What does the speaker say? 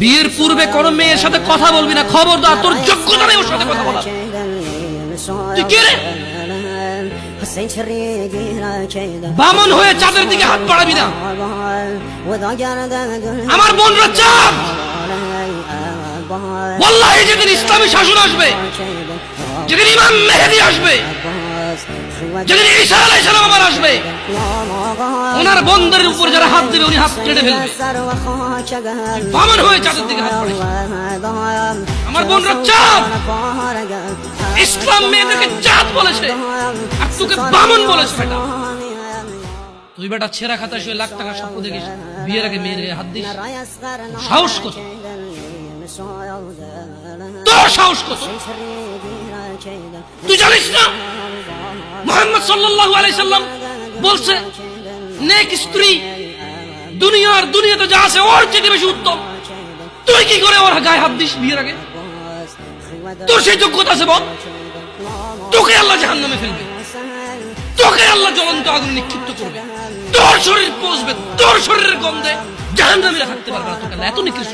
বিয়ের পূর্বে কোন মেয়ের সাথে কথা বলবি না। খবরদার, তোর যোগ্যতা নেই ওর সাথে কথা রে? বামন হয়ে চাঁদের দিকে হাত না। আমার যেদিন ইসলামী শাসন আসবে, যেদিন ইমাম মেহেদি আসবে, যেদিন আলাইহিস সালাম আসবে ওনার বন্ধের উপর যারা হাত দেবে উনি হাত কেটে ফেলবে। বামন হয়ে চাঁদের দিকে হাত বাড়াইছে আমার বোনরা চাঁদ। ইসলাম মেয়েদেরকে চাঁদ বলেছে। আর তোকে বামন বলেছে বেটা। তুই বেটা ছেঁড়া খাতা শুয়ে লাখ টাকা স্বপ্ন দেখিস। বিয়ের আগে মেয়ের হাত দিস। সাহস কত তোর সাহস কত? তুই জানিস না? মোহাম্মদ সাল্লাল্লাহু আলাইহি সাল্লাম বলছে নেক স্ত্রী, দুনিয়ার দুনিয়াতে যা আছে ওর চেয়ে বেশি উত্তম। তুই কি করে ওর গায়ে হাত দিস বিয়ের আগে? তোর সেই যোগ্যতা আছে বল। তোকে আল্লাহ জাহান নামে ফেলবে। তোকে আল্লাহ জ্বলন্ত আগুন নিক্ষিপ্ত করবে। তোর শরীর পচবে, তোর শরীরের গন্ধে জাহান নামে থাকতে পারবে না তোকে এত নিকৃষ্ট